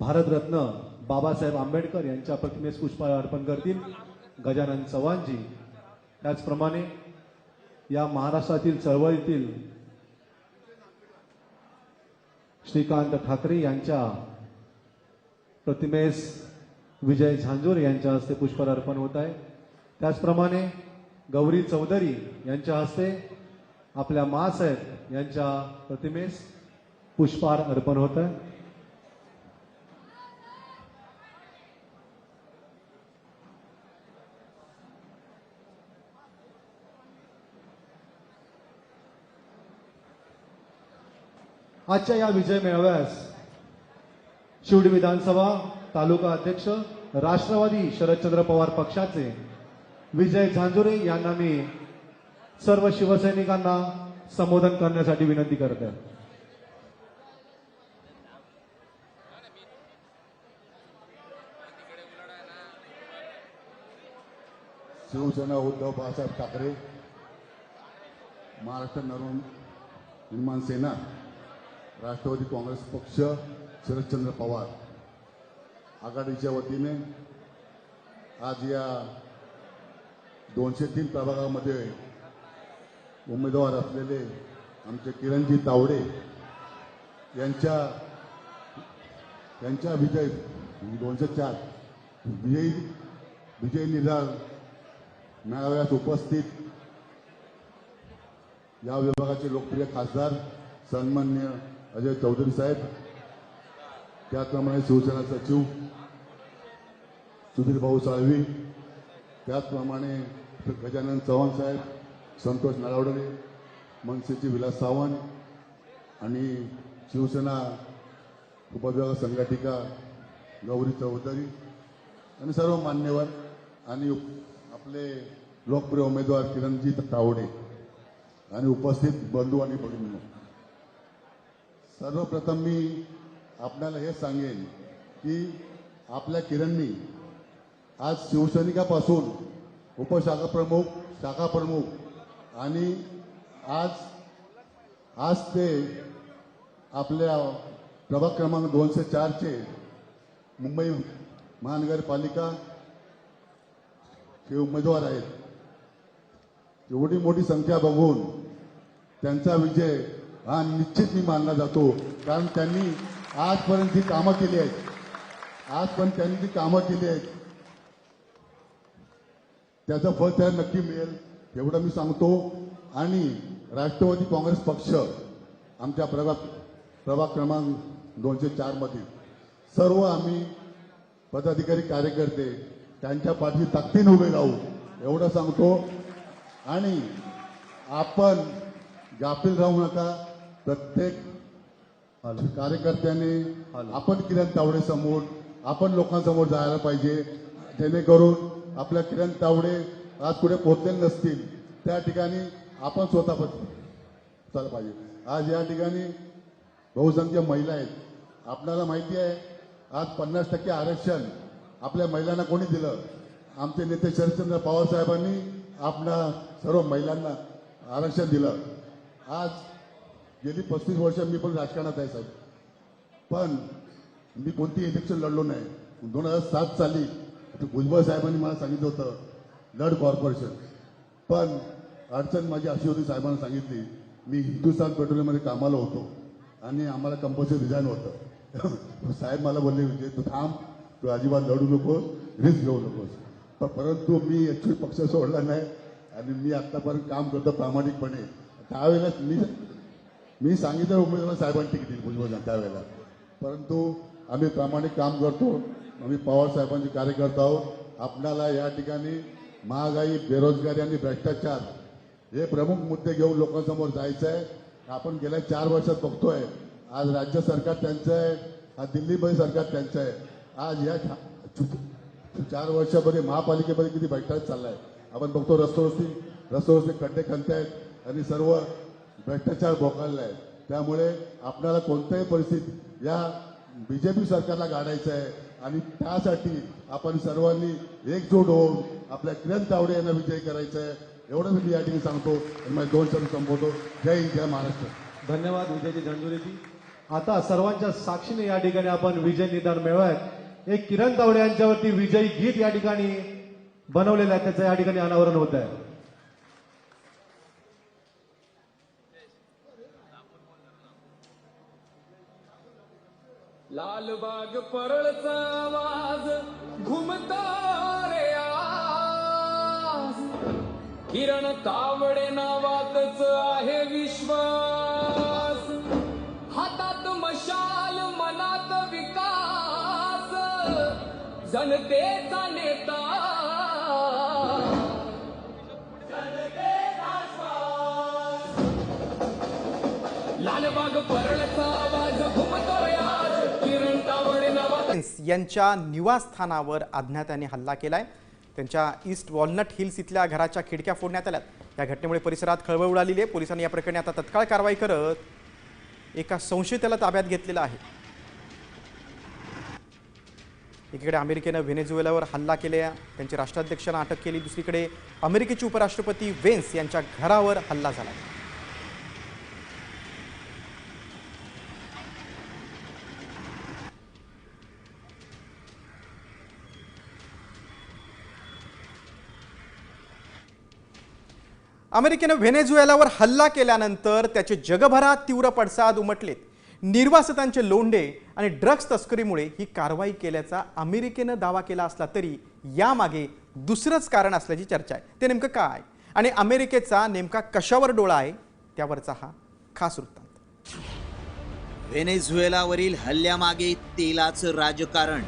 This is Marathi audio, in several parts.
भारतरत्न बाबासाहेब आंबेडकर यांच्या प्रतिमेस पुष्पाळ अर्पण करतील गजानन चव्हाणजी. त्याचप्रमाणे या महाराष्ट्रातील चळवळीतील श्रीकांत ठाकरे यांच्या प्रतिमेस विजय झांजोर यांच्या हस्ते पुष्पहार अर्पण होत आहे. त्याचप्रमाणे गौरी चौधरी यांच्या हस्ते आपल्या मासाहेब यांच्या प्रतिमेस पुष्पहार अर्पण होत आहे. आजच्या या विजय मेळाव्यास शिवडी विधानसभा तालुका अध्यक्ष राष्ट्रवादी शरदचंद्र पवार पक्षाचे विजय झांजुरे यांना मी सर्व शिवसैनिकांना संबोधन करण्यासाठी विनंती करत आहे शिवसेना उद्धव बाळासाहेब ठाकरे महाराष्ट्र नरून निर्माण सेना राष्ट्रवादी काँग्रेस पक्ष शरदचंद्र पवार. आघाडीच्या वतीने आज या दोनशे तीन प्रभागामध्ये उमेदवार असलेले आमचे किरणजी तावडे यांच्या यांच्या विजय दोनशे चार विजयी विजय निराळ मेळाव्यास उपस्थित या विभागाचे लोकप्रिय खासदार सन्मान्य अजय चौधरी साहेब त्याचप्रमाणे शिवसेना सचिव सुधीर भाऊ साळवी त्याचप्रमाणे गजानन चव्हाण साहेब संतोष नागावडे मनसेचे विलास सावंत आणि शिवसेना उपविभाग संघटिका गौरी चौधरी आणि सर्व मान्यवर आणि आपले लोकप्रिय उमेदवार किरणजी तावडे आणि उपस्थित बंधू आणि भगिनी सर्वप्रथम मी आपल्याला हे सांगेन की आपल्या किरणनी आज शिवसैनिकापासून उपशाखा प्रमुख शाखा प्रमुख आणि आज आज ते आपल्या प्रभाग क्रमांक दोनशे चारचे मुंबई महानगरपालिका हे उमेदवार आहेत. एवढी मोठी संख्या बघून त्यांचा विजय हा निश्चित मी मानला जातो. कारण त्यांनी आजपर्यंत जी कामं केली आहेत आजपर्यंत त्यांनी जी कामं केली आहेत त्याचं फळ त्याला नक्की मिळेल एवढं मी सांगतो. आणि राष्ट्रवादी काँग्रेस पक्ष आमच्या प्रभाग प्रभाग क्रमांक दोनशे चारमधील सर्व आम्ही पदाधिकारी कार्यकर्ते त्यांच्या पाठी ताकदीने उभे राहू एवढं सांगतो. आणि आपण गाफील राहू नका. प्रत्येक कार्यकर्त्याने आपण किरण तावडे समोर आपण लोकांसमोर जायला पाहिजे. जेणेकरून आपल्या किरण तावडे आज कुठे पोहोचलेले नसतील त्या ठिकाणी आपण स्वतः चाल पाहिजे. आज या ठिकाणी बहुसंख्य महिला आहेत. आपल्याला माहिती आहे आज पन्नास टक्के आरक्षण आपल्या महिलांना कोणी दिलं? आमचे नेते शरदचंद्र पवार साहेबांनी आपल्या सर्व महिलांना आरक्षण दिलं. आज गेली पस्तीस वर्ष मी पण राजकारणात आहे साहेब. पण मी कोणती इलेक्शन लढलो नाही. दोन हजार सात साली भुजबळ साहेबांनी मला सांगितलं होतं लढ कॉर्पोरेशन पण अडचण माझी अशी होती साहेबांना सांगितली मी हिंदुस्थान पेट्रोलियममध्ये कामाला होतो आणि आम्हाला कंपल्सरी रिझाईन होतं. साहेब मला बोलले म्हणजे तू थांब तू अजिबात लढू नकोस रिस्क घेऊ नकोस. पण परंतु मी ॲक्च्युली पक्ष सोडला नाही आणि मी आत्तापर्यंत काम करतो प्रामाणिकपणे. त्यावेळेला मी मी सांगितलं उमेदवार साहेबांनी तिकीट दिली भुजबळ त्यावेळेला परंतु आम्ही प्रामाणिक काम करतो. आम्ही पवार साहेबांचे कार्यकर्ता आहोत. आपल्याला या ठिकाणी महागाई बेरोजगारी आणि भ्रष्टाचार हे प्रमुख मुद्दे घेऊन लोकांसमोर जायचं आहे आपण गेल्या चार वर्षात बघतोय. आज राज्य सरकार त्यांचं आहे आज दिल्लीमध्ये सरकार त्यांचं आहे आज या ठा- चार वर्षामध्ये महापालिकेमध्ये किती भ्रष्टाचार चाललाय. आपण बघतो रस्त्यावरती रस्त्यावरती खड्डे खणते आहेत आणि सर्व भ्रष्टाचार बोकाळला आहे त्यामुळे आपल्याला कोणत्याही परिस्थितीत या बीजेपी सरकारला गाडायचं आहे आणि त्यासाठी आपण सर्वांनी एकजूट होऊन आपल्या किरण तावडे यांना विजय करायचं आहे एवढंच मी या ठिकाणी सांगतो आणि माझे दोन शब्द संपवतो. जय हिंद जय महाराष्ट्र. धन्यवाद विजयजी झंजुरेजी आता सर्वांच्या साक्षीने या ठिकाणी आपण विजय निदान मिळवायत. एक किरण तावडे यांच्यावरती विजयी गीत या ठिकाणी बनवलेलं आहे. त्याचं या ठिकाणी अनावरण होत आहे लालबाग परळचा आवाज घुमता रे आज किरण तावडे नावातच आहे विश्वास. हातात मशाल मनात विकास. जनतेचा नेता. लालबाग परळचा तावडे यांच्या निवासस्थानावर अज्ञाताने हल्ला केला आहे त्यांच्या ईस्ट वॉलनट हिल्स इथल्या घराच्या खिडक्या फोडण्यात आल्यात. या घटनेमुळे परिसरात खळबळ उडालेली आहे. पोलिसांनी या प्रकरणी आता तत्काळ कारवाई करत एका संशयिताला ताब्यात घेतलेला आहे. एकीकडे अमेरिकेनं व्हेनेझुएलावर हल्ला केल्या. त्यांच्या राष्ट्राध्यक्षांना अटक केली. दुसरीकडे अमेरिकेचे उपराष्ट्रपती वेन्स यांच्या घरावर हल्ला झाला अमेरिकेनं व्हेनेझुएलावर हल्ला केल्यानंतर त्याचे जगभरात तीव्र पडसाद उमटलेत. निर्वासितांचे लोंढे आणि ड्रग्ज तस्करीमुळे ही कारवाई केल्याचा अमेरिकेनं दावा केला असला तरी यामागे दुसरंच कारण असल्याची चर्चा आहे. ते नेमकं काय? आणि अमेरिकेचा नेमका कशावर डोळा आहे? त्यावरचा हा खास वृत्तांत. व्हेनेझुएलावरील हल्ल्यामागे तेलाचं राजकारण.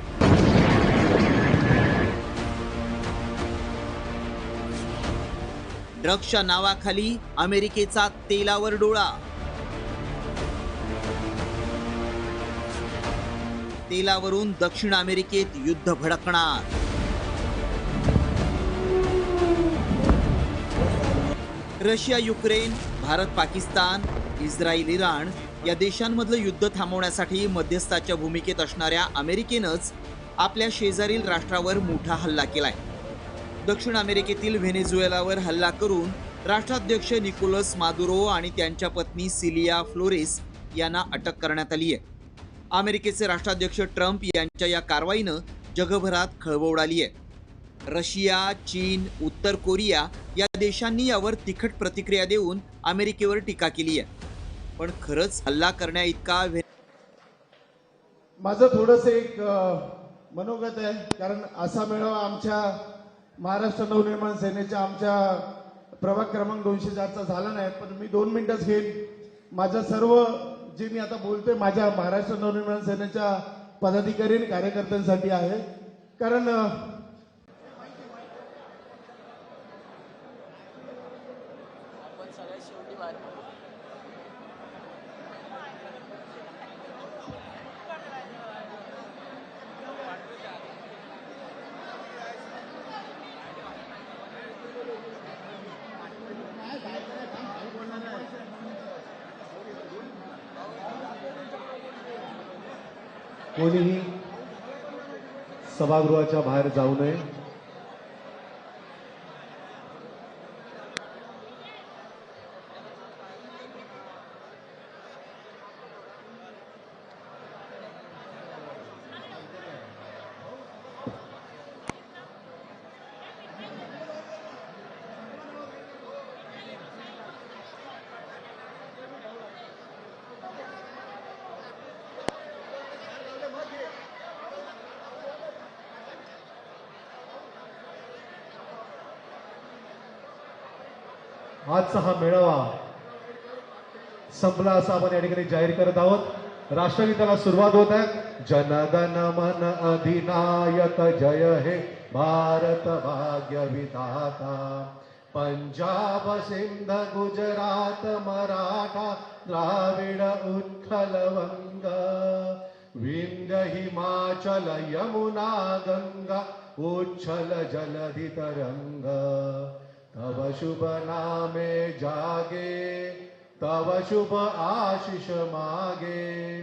ड्रग्सच्या नावाखाली अमेरिकेचा तेलावर डोळा. तेलावरून दक्षिण अमेरिकेत युद्ध भडकणार. Russia Ukraine Bharat Pakistan Israel Iran या देशांमधलं युद्ध थांबवण्यासाठी मध्यस्थाच्या भूमिकेत असणाऱ्या अमेरिकेनंच आपल्या शेजारील राष्ट्रावर मोठा हल्ला केलाय. दक्षिण अमेरिकेतील व्हेनेझुएलावर हल्ला करून राष्ट्राध्यक्ष निकोलस मादुरो आणि त्यांच्या पत्नी सिलिया फ्लोरेस यांना अटक करण्यात आली आहे. अमेरिकेचे राष्ट्राध्यक्ष ट्रम्प यांच्या या कारवाईनं जगभरात खळबळ उडाली आहे. रशिया चीन उत्तर कोरिया या देशांनी यावर तिखट प्रतिक्रिया देऊन अमेरिकेवर टीका केली आहे. पण खरंच हल्ला करण्या इतका माझं थोडंसं एक मनोगत आहे कारण असा मेळावा आमच्या महाराष्ट्र नवनिर्माण सेनेच्या आमच्या प्रभाग क्रमांक दोनशे चारचा झाला नाही पण मी दोन मिनिटच घेईन. माझं सर्व जे मी आता बोलतोय माझ्या महाराष्ट्र नवनिर्माण सेनेच्या पदाधिकारी आणि कार्यकर्त्यांसाठी आहे. कारण कोणीही सभागृहाच्या बाहेर जाऊ नये. आजचा हा मेळावा संपला असं आपण या ठिकाणी जाहीर करत आहोत. राष्ट्रगीताला सुरुवात होत आहे. जनगण मन अधिनायक जय हे भारत भाग्य विधाता. पंजाब सिंध गुजरात मराठा द्राविड उत्कल वंग. विंध्य हिमाचल यमुना गंगा उच्छल जलधि तरंग तव शुभ नामे जागे तव शुभ आशिष मागे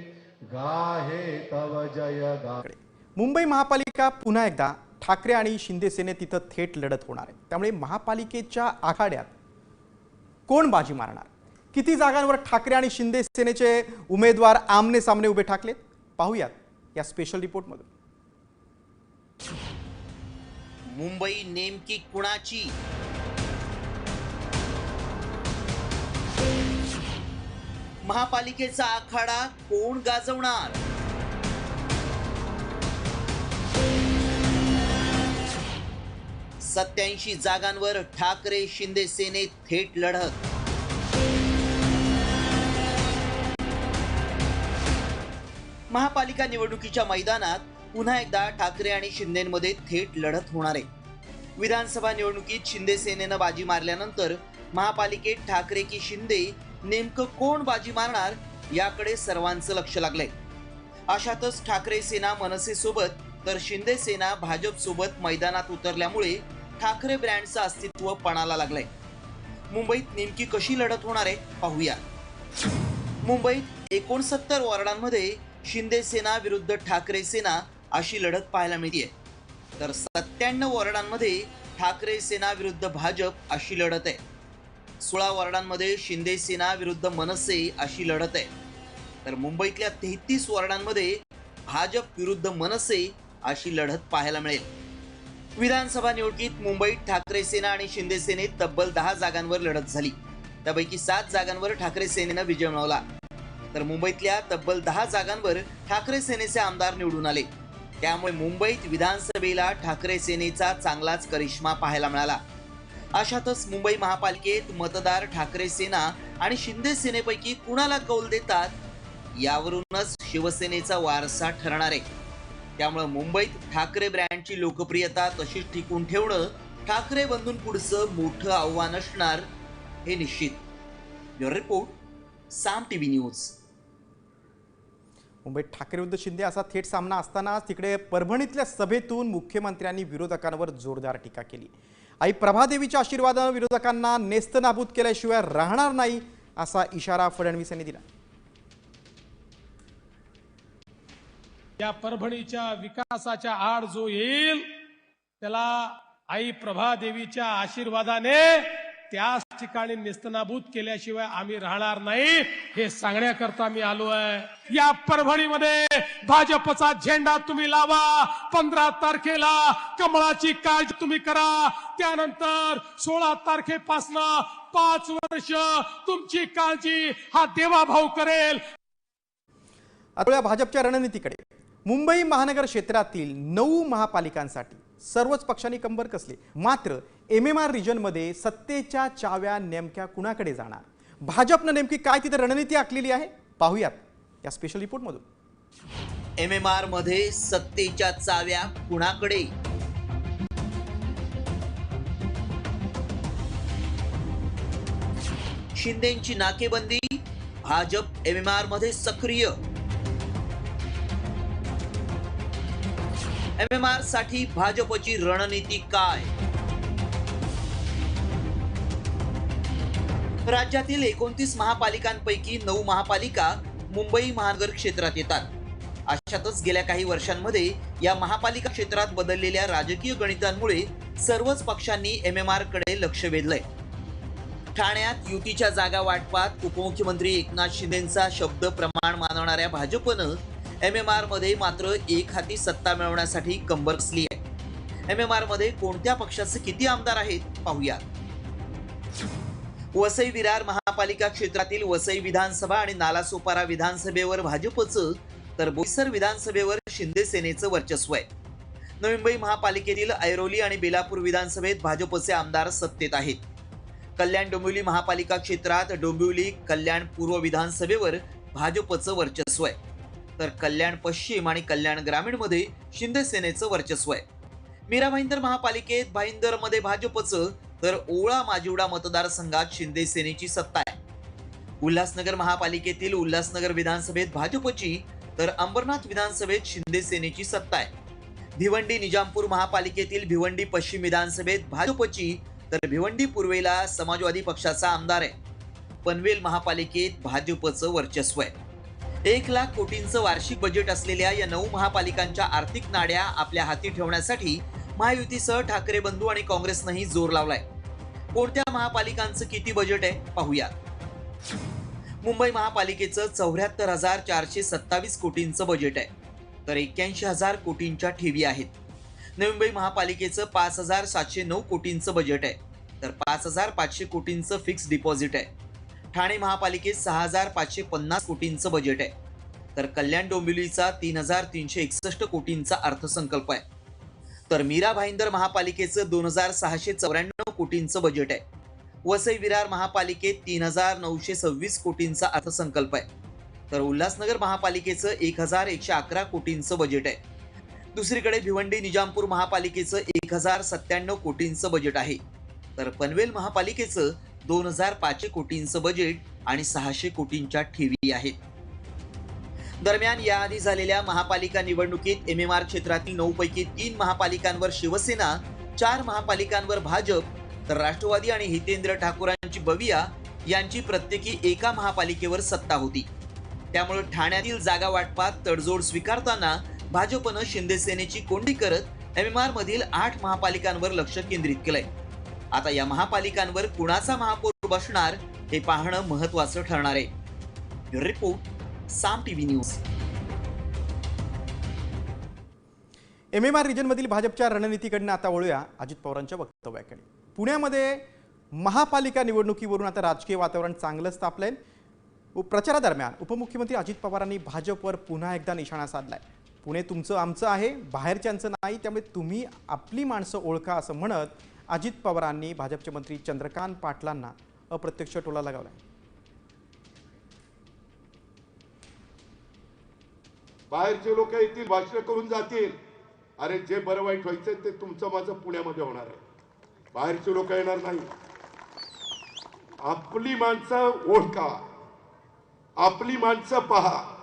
गाहे तव जय गा मुंबई महापालिका पुन्हा एकदा ठाकरे आणि शिंदे सेने तिथं थेट लढत होणार आहे. त्यामुळे महापालिकेच्या आखाड्यात कोण बाजी मारणार? किती जागांवर ठाकरे आणि शिंदे सेनेचे उमेदवार आमने सामने उभे ठाकलेत पाहूयात या स्पेशल रिपोर्टमधून मुंबई नेमकी कुणाची? महापालिकेचा आखाडा कोण गाजवणार? सत्याऐंशी जागांवर ठाकरे शिंदे सेने थेट लढत. महापालिका निवडणुकीच्या मैदानात पुन्हा एकदा ठाकरे आणि शिंदेमध्ये थेट लढत होणार आहे. विधानसभा निवडणुकीत शिंदे सेनेनं बाजी मारल्यानंतर महापालिकेत ठाकरे की शिंदे नेमकं कोण बाजी मारणार याकडे सर्वांचं लक्ष लागलंय. अशातच ठाकरे सेना मनसेसोबत तर शिंदे सेना भाजपसोबत मैदानात उतरल्यामुळे ठाकरे ब्रँडचं अस्तित्व पणाला लागलंय. मुंबईत नेमकी कशी लढत होणार आहे पाहूया. मुंबईत एकोणसत्तर वॉर्डांमध्ये शिंदे सेना विरुद्ध ठाकरे सेना अशी लढत पाहायला मिळते तर सत्त्याण्णव वॉर्डांमध्ये ठाकरे सेना विरुद्ध भाजप अशी लढत आहे. सोळा वॉर्डांमध्ये शिंदे सेना विरुद्ध मनसे अशी लढत आहे. तर मुंबईतल्या तेहतीस वॉर्डांमध्ये भाजप विरुद्ध मनसे अशी लढत पाहायला मिळेल. विधानसभा निवडणुकीत मुंबईत ठाकरे सेना आणि शिंदे सेनेत तब्बल दहा जागांवर लढत झाली. त्यापैकी सात जागांवर ठाकरे सेनेनं विजय मिळवला. तर मुंबईतल्या तब्बल दहा जागांवर ठाकरे सेनेचे आमदार निवडून आले. त्यामुळे मुंबईत विधानसभेला ठाकरे सेनेचा चांगलाच करिश्मा पाहायला मिळाला. अशातच मुंबई महापालिकेत मतदार ठाकरे सेना आणि शिंदे सेनेपैकी कुणाला कौल देतात यावरूनच शिवसेनेचा वारसा ठरणार आहे. त्यामुळे मुंबईत ठाकरे ब्रँडची लोकप्रियता तशीच टिकून ठेवणं ठाकरे बंधून पुढचं मोठं आव्हान असणार हे निश्चित. Bureau report Saam TV news. मुंबईत ठाकरे विरुद्ध शिंदे असा थेट सामना असतानाच तिकडे परभणीतल्या सभेतून मुख्यमंत्र्यांनी विरोधकांवर जोरदार टीका केली. आई प्रभादेवीच्या आशीर्वादानं विरोधकांना नेस्तनाबूत केल्याशिवाय राहणार नाही असा इशारा फडणवीस यांनी दिला. या परभणीच्या विकासाच्या आड जो येईल त्याला आई प्रभादेवीच्या आशीर्वादाने त्या ठिकाणी निस्तनाभूत केल्याशिवाय आम्ही राहणार नाही हे सांगण्याकरता मी आलो आहे या परभणीमध्ये भाजपचा झेंडा तुम्ही लावा पंधरा तारखेला कमळाची काळजी तुम्ही करा. त्यानंतर सोळा तारखेपासनं पाच वर्ष तुमची काळजी हा देवाभाऊ करेल. आता भाजपच्या रणनीतीकडे. मुंबई महानगर क्षेत्रातील नऊ महापालिकांसाठी सर्वच पक्षांनी कंबर कसले. मात्र एम एम आर रिजनमध्ये सत्तेच्या चाव्या नेमक्या कुणाकडे जाणार? भाजपनं नेमकी काय तिथे रणनीती आखलेली आहे? पाहूयात या स्पेशल रिपोर्टमधून एम एम आरमध्ये सत्तेच्या चाव्या कुणाकडे? शिंदेची नाकेबंदी भाजप एम एम आरमध्ये सक्रिय. एम एम आरसाठी भाजपची रणनीती काय? राज्यातील एकोणतीस महापालिकांपैकी नऊ महापालिका मुंबई महानगर क्षेत्रात येतात. अशातच गेल्या काही वर्षांमध्ये या महापालिका क्षेत्रात बदललेल्या राजकीय गणितांमुळे सर्वच पक्षांनी एम एम आरकडे लक्ष वेधलंय. ठाण्यात युतीच्या जागा वाटपात उपमुख्यमंत्री एकनाथ शिंदेचा शब्द प्रमाण मानवणाऱ्या भाजपनं एम एम आरमध्ये मात्र एक हाती सत्ता मिळवण्यासाठी कंबर कसली आहे? एम एम आरमध्ये कोणत्या पक्षाचे किती आमदार आहेत? पाहूया. वसई विरार महापालिका क्षेत्रातील वसई विधानसभा आणि नालासोपारा विधानसभेवर भाजपचं तर बोईसर विधानसभेवर शिंदे सेनेचं वर्चस्व आहे. नवी मुंबई महापालिकेतील ऐरोली आणि बेलापूर विधानसभेत भाजपचे आमदार सत्तेत आहेत. कल्याण डोंबिवली महापालिका क्षेत्रात डोंबिवली कल्याण पूर्व विधानसभेवर भाजपचं वर्चस्व आहे. तर कल्याण पश्चिम आणि कल्याण ग्रामीणमध्ये शिंदे सेनेचं वर्चस्व आहे. मीरा भाईंदर महापालिकेत भाईंदरमध्ये भाजपचं तर ओळा माजिवडा मतदारसंघात शिंदे सेनेची सत्ता आहे. उल्हासनगर महापालिकेतील उल्हासनगर विधानसभेत भाजपची तर अंबरनाथ विधानसभेत शिंदे सेनेची सत्ता आहे. भिवंडी निजामपूर महापालिकेतील भिवंडी पश्चिम विधानसभेत भाजपची तर भिवंडी पूर्वेला समाजवादी पक्षाचा आमदार आहे. पनवेल महापालिकेत भाजपचं वर्चस्व आहे. एक लाख कोटींचं वार्षिक बजेट असलेल्या या नऊ महापालिकांच्या आर्थिक नाड्या आपल्या हाती ठेवण्यासाठी महायुतीसह ठाकरे बंधू आणि काँग्रेसनंही जोर लावलाय. कोणत्या महापालिकांचं किती बजेट आहे पाहूया मुंबई महापालिकेचं चौऱ्याहत्तर हजार चारशे सत्तावीस कोटींचं बजेट आहे. तर एक्क्याऐंशी हजार कोटींच्या ठेवी आहेत. नवी मुंबई महापालिकेचं पाच हजार सातशे नऊ कोटींचं बजेट आहे. तर पाच हजार पाचशे कोटींचं फिक्स डिपॉझिट आहे. ठाणे महापालिकेत सहा हजार पाचशे पन्नास कोटींचं बजेट आहे. तर कल्याण डोंबिवलीचा तीन हजार तीनशे एकसष्ट कोटींचा अर्थसंकल्प आहे. तर मीरा भाईंदर महापालिकेचं दोन हजार सहाशे चौऱ्याण्णव कोटींचं बजेट आहे. वसई विरार महापालिकेत तीन हजार नऊशे सव्वीस कोटींचा अर्थसंकल्प आहे. तर उल्हासनगर महापालिकेचं एक हजार एकशे अकरा कोटींचं बजेट आहे. दुसरीकडे भिवंडी निजामपूर महापालिकेचं एक हजार सत्त्याण्णव कोटींचं बजेट आहे. तर पनवेल महापालिकेचं दोन हजार पाचशे कोटींचं बजेट आणि सहाशे कोटींच्या ठेवी आहेत. दरम्यान याआधी झालेल्या महापालिका निवडणुकीत एम एम आर क्षेत्रातील नऊ पैकी तीन महापालिकांवर शिवसेना चार महापालिकांवर भाजप तर राष्ट्रवादी आणि हितेंद्र ठाकूरांची बविया यांची प्रत्येकी एका महापालिकेवर सत्ता होती. त्यामुळे ठाण्यातील जागा वाटपात तडजोड स्वीकारताना भाजपनं शिंदेसेनेची कोंडी करत एम एम आर मधील आठ महापालिकांवर लक्ष केंद्रित केलंय. आता या महापालिकांवर कुणाचा महापौर बसणार हे पाहणं महत्वाचं ठरणार आहे. Report Saam TV news. M M R रिजनमधील भाजपच्या रणनीतीकडनं आता वळूया अजित पवारांच्या वक्तव्याकडे. पुण्यामध्ये महापालिका निवडणुकीवरून आता राजकीय वातावरण चांगलंच तापलंय. प्रचारादरम्यान उपमुख्यमंत्री अजित पवारांनी भाजपवर पुन्हा एकदा निशाणा साधलाय. पुणे तुमचं आमचं आहे बाहेरच्यांचं नाही त्यामुळे तुम्ही आपली माणसं ओळखा असं म्हणत अजित पवारांनी भाजपचे मंत्री चंद्रकांत पाटलांना अप्रत्यक्ष टोला लगावलाय. बाहेरचे लोक येतील भाषण करून जातील. अरे जे बरं वाईट व्हायचं ते तुमचं माझं पुण्यामध्ये होणार आहे. बाहेरचे लोक येणार नाही. आपली माणसं ओळखा. आपली माणसं पहा.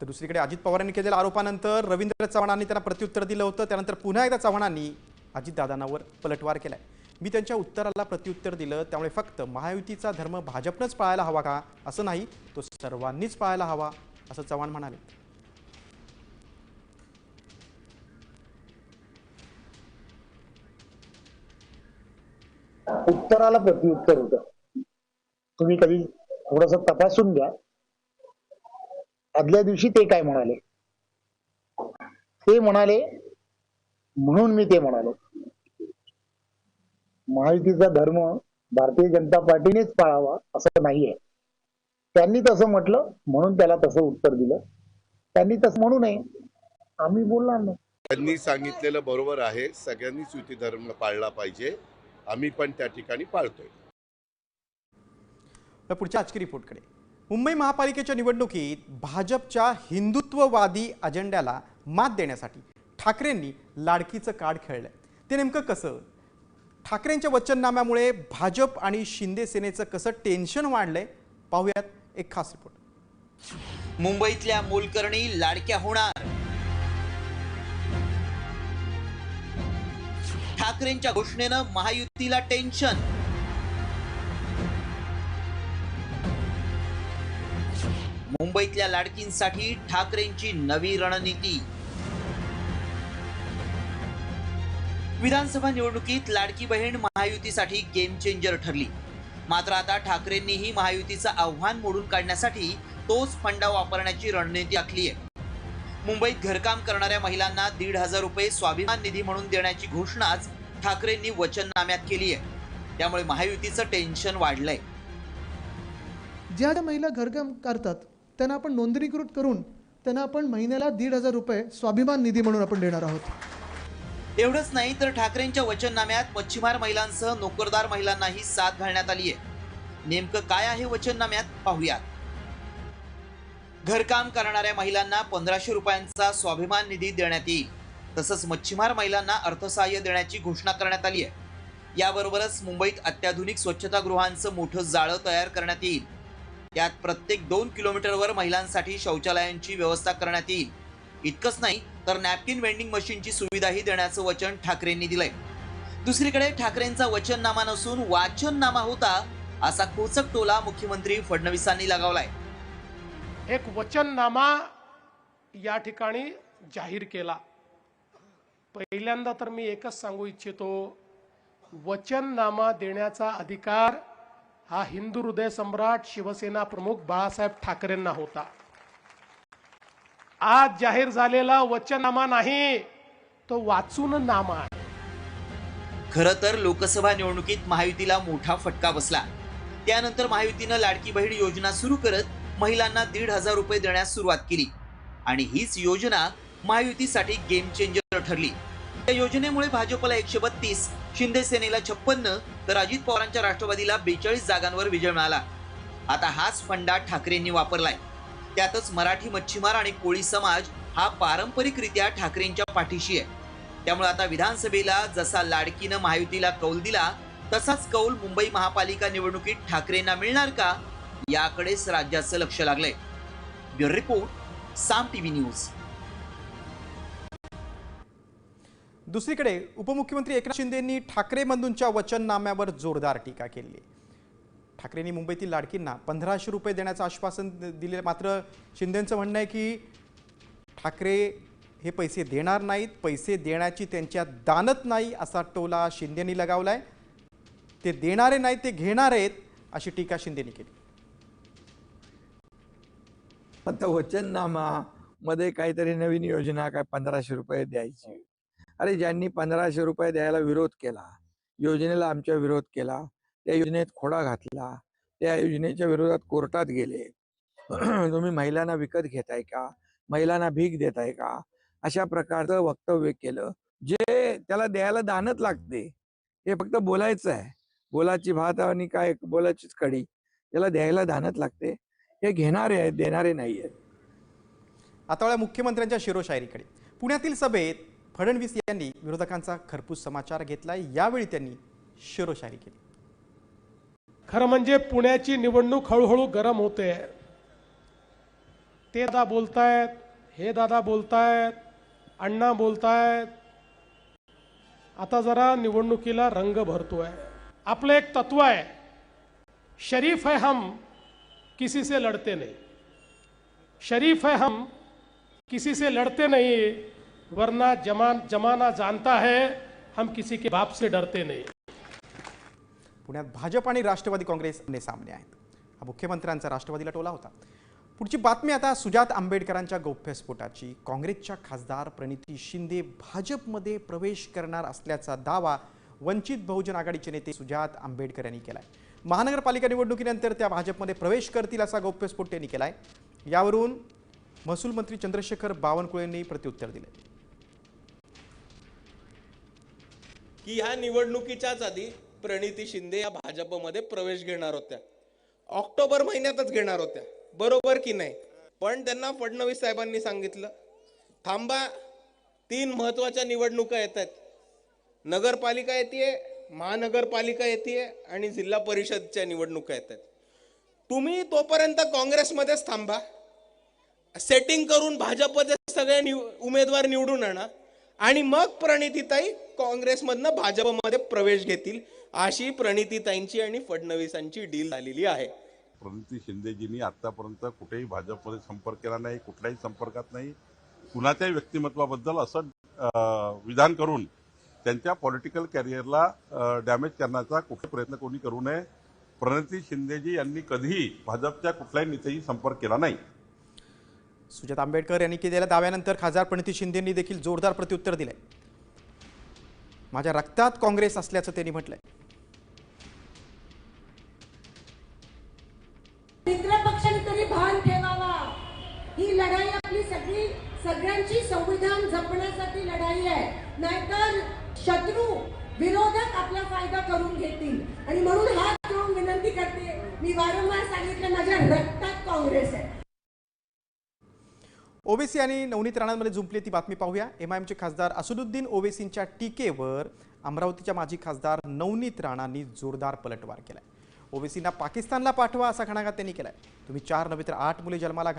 तर दुसरीकडे अजित पवारांनी केलेल्या आरोपानंतर रवींद्र चव्हाणांनी त्यांना प्रत्युत्तर दिलं होतं. त्यानंतर पुन्हा एकदा चव्हाणांनी अजितदादांवर पलटवार केलाय. मी त्यांच्या उत्तराला प्रत्युत्तर दिलं त्यामुळे फक्त महायुतीचा धर्म भाजपनंच पाळायला हवा का असं नाही तो सर्वांनीच पाळायला हवा असं चव्हाण म्हणाले. उत्तराला प्रत्युत्तर होत. तुम्ही कधी थोडस तपासून घ्या. आदल्या दिवशी ते काय म्हणाले? ते म्हणाले म्हणून मी ते म्हणालो. महायुतीचा धर्म भारतीय जनता पार्टीनेच पाळावा असं नाहीये. त्यांनी तसं म्हटलं म्हणून त्याला तसं उत्तर दिलं. त्यांनी तसं म्हणू नये. आम्ही बोलणार नाही. त्यांनी सांगितलेलं बरोबर आहे. सगळ्यांनीच युती धर्म पाळला पाहिजे. आम्ही पण त्या ठिकाणी पाळतोय. तर पुढच्या आजकी रिपोर्टकडे मुंबई महापालिकेच्या निवडणुकीत भाजपच्या हिंदुत्ववादी अजेंड्याला मात देण्यासाठी ठाकरेंनी लाडकीचं कार्ड खेळलंय. ते नेमकं कसं? ठाकरेंच्या वचननाम्यामुळे भाजप आणि शिंदे सेनेचं कसं टेन्शन वाढलंय? पाहूयात एक खास रिपोर्ट. मुंबईतल्या मोलकर्णी लाडक्या होणार. ठाकरेंच्या घोषणेनं महायुतीला टेन्शन. मुंबईतल्या लाडकींसाठी ठाकरेंची नवी रणनीती. विधानसभा निवडणुकीत लाडकी बहीण महायुतीसाठी गेम चेंजर ठरली. मात्र आता ठाकरेंनीही महायुतीचं आव्हान मोडून काढण्यासाठी तोच फंडा वापरण्याची रणनीती आखली आहे. मुंबईत घरकाम करणाऱ्या महिलांना दीड हजार रुपये स्वाभिमान निधी म्हणून देण्याची घोषणाच ठाकरेंनी वचननाम्यात केली आहे. त्यामुळे महायुतीचं टेन्शन वाढलंय. ज्या महिला घरकाम करतात त्यांना आपण नोंदणीकृत करून त्यांना आपण महिन्याला दीड हजार रुपये स्वाभिमान निधी म्हणून आपण देणार आहोत. एवढंच नाही तर ठाकरेंच्या वचननाम्यात मच्छीमार महिलांसह नोकरदार महिलांनाही साथ घालण्यात आली आहे. नेमकं काय आहे वचननाम्यात पाहूयात. घरकाम करणाऱ्या महिलांना पंधराशे रुपयांचा स्वाभिमान निधी देण्यात येईल. तसंच मच्छीमार महिलांना अर्थसहाय्य देण्याची घोषणा करण्यात आली आहे. याबरोबरच मुंबईत अत्याधुनिक स्वच्छतागृहांचं मोठं जाळं तयार करण्यात येईल. यात प्रत्येक दोन किलोमीटरवर महिलांसाठी शौचालयांची व्यवस्था करण्यात येईल. इतकंच नाही तर नॅपकिन वेंडिंग मशीनची सुविधाही देण्याचं वचन ठाकरेंनी दिलंय. दुसरीकडे ठाकरेंचा वचननामा नसून वाचननामा होता असा कोचक टोला मुख्यमंत्री फडणवीसांनी लगावलाय. एक वचननामा या ठिकाणी जाहीर केला. पहिल्यांदा तर मी एकच सांगू इच्छितो वचननामा देण्याचा अधिकार हा हिंदू हृदय सम्राट शिवसेना प्रमुख बाळासाहेब ठाकरेंना होता. आज जाहीर झालेला वचननामा नाही तो वाचून नामा आहे. तर लोकसभा निवडणुकीत महायुतीला मोठा फटका बसला. त्यानंतर महायुतीनं लाडकी बहीण योजना सुरू करत महिलांना दीड हजार रुपये देण्यास सुरुवात केली. आणि हीच योजना महायुतीसाठी गेम चेंजर ठरली. या योजनेमुळे भाजपला एकशे बत्तीस शिंदे सेनेला छप्पन्न तर अजित पवारांच्या राष्ट्रवादीला बेचाळीस जागांवर विजय मिळाला. आता हाच फंडा ठाकरेंनी वापरलाय. त्यातच मराठी मच्छीमार आणि कोळी समाज हा पारंपरिकरित्या ठाकरेंच्या पाठीशी आहे. त्यामुळे आता विधानसभेला जसा लाडकीनं महायुतीला कौल दिला तसाच कौल मुंबई महापालिका निवडणुकीत ठाकरेंना मिळणार का? याकडेच राज्याचं लक्ष लागलंय. Bureau report Saam TV news. दुसरीकडे उपमुख्यमंत्री एकनाथ शिंदेंनी ठाकरे बंधूंच्या वचननाम्यावर जोरदार टीका केली. आहे ठाकरेंनी मुंबईतील लाडकींना पंधराशे रुपये देण्याचं आश्वासन दिले. मात्र शिंदेंचं म्हणणं आहे की ठाकरे हे पैसे देणार नाहीत. पैसे देण्याची त्यांच्या दानत नाही असा टोला शिंदेंनी आहे ते देणारे नाही ते घेणार आहेत अशी टीका शिंदेंनी केली. आता वचननामामध्ये काहीतरी नवीन योजना काय पंधराशे रुपये द्यायची. अरे ज्यांनी पंधराशे रुपये द्यायला विरोध केला योजनेला आमच्या विरोध केला त्या योजनेत खोडा घातला त्या योजनेच्या विरोधात कोर्टात गेले. तुम्ही महिलांना विकत घेताय का? महिलांना भीक देताय का? अशा प्रकारचं वक्तव्य केलं जे त्याला द्यायला दानच लागते. हे फक्त बोलायचं आहे. बोलाची भात आणि काय बोलाचीच कडी त्याला द्यायला दानच लागते. हे घेणारे आहेत देणारे नाही आहेत आता मुख्यमंत्र्यांच्या शिरोशायरीकडे पुण्यातील सभेत फडणवीस यांनी विरोधकांचा खरपूस समाचार घेतलाय. यावेळी त्यांनी शिरोशारी केली. खरं म्हणजे पुण्याची निवडणूक हळूहळू गरम होते. ते दादा बोलतायत हे दादा बोलतायत अण्णा बोलतायत. आता जरा निवडणुकीला रंग भरतोय. आपलं एक तत्व आहे. शरीफ है हम किसी से लड़ते नहीं. शरीफ है हम किसी से लड़ते नहीं. वरना जमान जमाना जानता है हम किसी के बाप से डरते नहीं। पुण्यात भाजप आणि राष्ट्रवादी काँग्रेसने सामने आहेत. हा मुख्यमंत्र्यांचा राष्ट्रवादीला टोला होता. पुढची बातमी आता सुजात आंबेडकरांच्या गौप्यस्फोटाची काँग्रेसच्या खासदार प्रणिती शिंदे भाजपमध्ये प्रवेश करणार असल्याचा दावा वंचित बहुजन आघाडीचे नेते सुजात आंबेडकर यांनी केला आहे महानगरपालिका निवडणुकीनंतर त्या भाजपमध्ये प्रवेश करतील असा गौप्यस्फोट त्यांनी आहे यावरून महसूल मंत्री चंद्रशेखर बावनकुळेंनी प्रत्युत्तर दिले की ह्या निवडणुकीच्याच आधी प्रणिती शिंदे या भाजपमध्ये प्रवेश घेणार होत्या. ऑक्टोबर महिन्यातच घेणार होत्या. बरोबर की नाही? पण त्यांना फडणवीस साहेबांनी सांगितलं थांबा तीन महत्त्वाच्या निवडणुका येत आहेत नगरपालिका येते महानगरपालिका येते आणि जिल्हा परिषदच्या निवडणुका येत आहेत तुम्ही तोपर्यंत काँग्रेसमध्येच थांबा. सेटिंग करून भाजपचे सगळे निव उमेदवार निवडून आणा. आणि मग प्रणितीताई काँग्रेसमधनं भाजपमध्ये प्रवेश घेतील अशी प्रणितीताईंची आणि फडणवीसांची डील झालेली आहे. प्रणिती शिंदेजींनी आतापर्यंत कुठेही भाजपमध्ये संपर्क केला नाही कुठल्याही संपर्कात नाही. कुणाच्याही व्यक्तिमत्वाबद्दल असं विधान करून त्यांच्या पॉलिटिकल कॅरियरला डॅमेज करण्याचा कुठे प्रयत्न कोणी करू नये. प्रणिती शिंदेजी यांनी कधीही भाजपच्या कुठल्याही नेत्याशी संपर्क केला नाही. सुजात आंबेडकर यांनी केलेल्या दाव्यानंतर खासदार प्रणिती शिंदेंनी देखील जोरदार प्रत्युत्तर दिलंय. माझ्या रक्तात काँग्रेस असल्याचं त्यांनी म्हटलंय. ही लढाई आपली सगळी सगळ्यांची संविधान जपण्यासाठी लढाई आहे. नाहीतर शत्रू विरोधक आपला फायदा करून घेतील. आणि म्हणून हात जोडून विनंती करते मी वारंवार सांगितलं माझ्या रक्तात काँग्रेस आहे. ओवेसी आणि नवनीत राणांमध्ये जुंपली ती बातमी पाहूया. एमआयएमचे खासदार असदुद्दीन ओवेसींच्या टीकेवर अमरावतीच्या माजी खासदार नवनीत राणांनी जोरदार पलटवार केलाय. ओवेसींना पाकिस्तानला पाठवा असा घणाघात त्यांनी केलाय. तुम्ही चार नव्हे तर आठ मुले जन्माला घाल